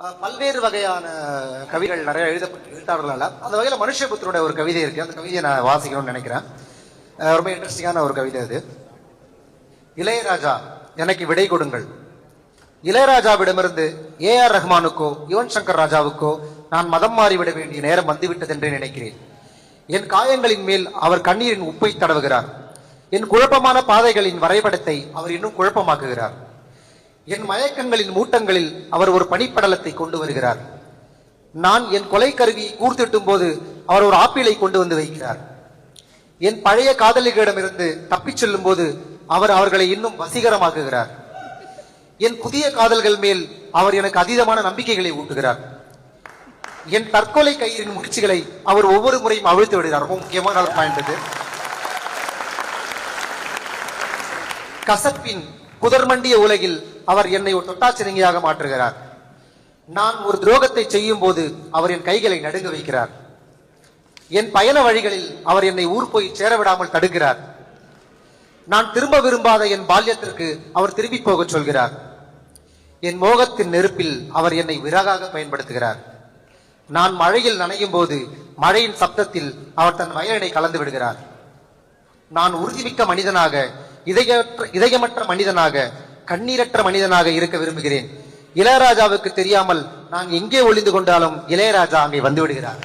பல்வேறு வகையான கவிகள் நிறைய எழுதப்பட்ட எழுத்தாளர்களால். அந்த வகையில் மனுஷபுத்தருடைய ஒரு கவிதை இருக்கு. அந்த கவிதையை நான் வாசிக்கணும்னு நினைக்கிறேன். ரொம்ப இன்ட்ரெஸ்டிங்கான ஒரு கவிதை அது. இளையராஜா எனக்கு விடை கொடுங்கள். இளையராஜாவிடமிருந்து ஏ ஆர் ரஹ்மானுக்கோ யுவன் சங்கர் ராஜாவுக்கோ நான் மதம் மாறிவிட வேண்டிய நேரம் வந்துவிட்டது என்று நினைக்கிறேன். என் காயங்களின் மேல் அவர் கண்ணீரின் உப்பை தடவுகிறார். என் குழப்பமான பாதைகளின் வரைபடத்தை அவர் இன்னும் குழப்பமாக்குகிறார். என் மயக்கங்களின் மூட்டங்களில் அவர் ஒரு பனிப்படலத்தை கொண்டு வருகிறார். நான் என் கொலை கருவி கூர்த்திட்டும் போது அவர் ஒரு ஆப்பிளை கொண்டு வந்து வைக்கிறார். என் பழைய காதலிகளிடமிருந்து தப்பிச் செல்லும் போது அவர் அவர்களை இன்னும் வசீகரமாக்குகிறார். என் புதிய காதல்கள் மேல் அவர் எனக்கு அதீதமான நம்பிக்கைகளை ஊட்டுகிறார். என் தற்கொலை கயிறின் முயற்சிகளை அவர் ஒவ்வொரு முறையும் அவிழ்த்து விடுகிறார். ரொம்ப முக்கியமான பாயிண்ட் கசப்பின் புதர்மண்டிய உலகில் அவர் என்னை ஒரு தொட்டாச்சிறங்கியாக மாற்றுகிறார். நான் ஒரு துரோகத்தை செய்யும் போது அவர் என் கைகளை நடுங்க வைக்கிறார். என் பயண வழிகளில் அவர் என்னை ஊர் போய் சேர விடாமல் தடுக்கிறார். நான் திரும்ப விரும்பாத என் பால்யத்திற்கு அவர் திரும்பி போகச் சொல்கிறார். என் மோகத்தின் நெருப்பில் அவர் என்னை விறகாக பயன்படுத்துகிறார். நான் மழையில் நனையும் போது மழையின் சப்தத்தில் அவர் தன் வயலினை கலந்து விடுகிறார். நான் உறுதிமிக்க மனிதனாக இதயமற்ற இதயமற்ற மனிதனாக கண்ணீரற்ற மனிதனாக இருக்க விரும்புகிறேன். இளையராஜாவுக்கு தெரியாமல் நான் எங்கே ஒளிந்து கொண்டாலும் இளையராஜா அங்கே வந்து விடுகிறார்.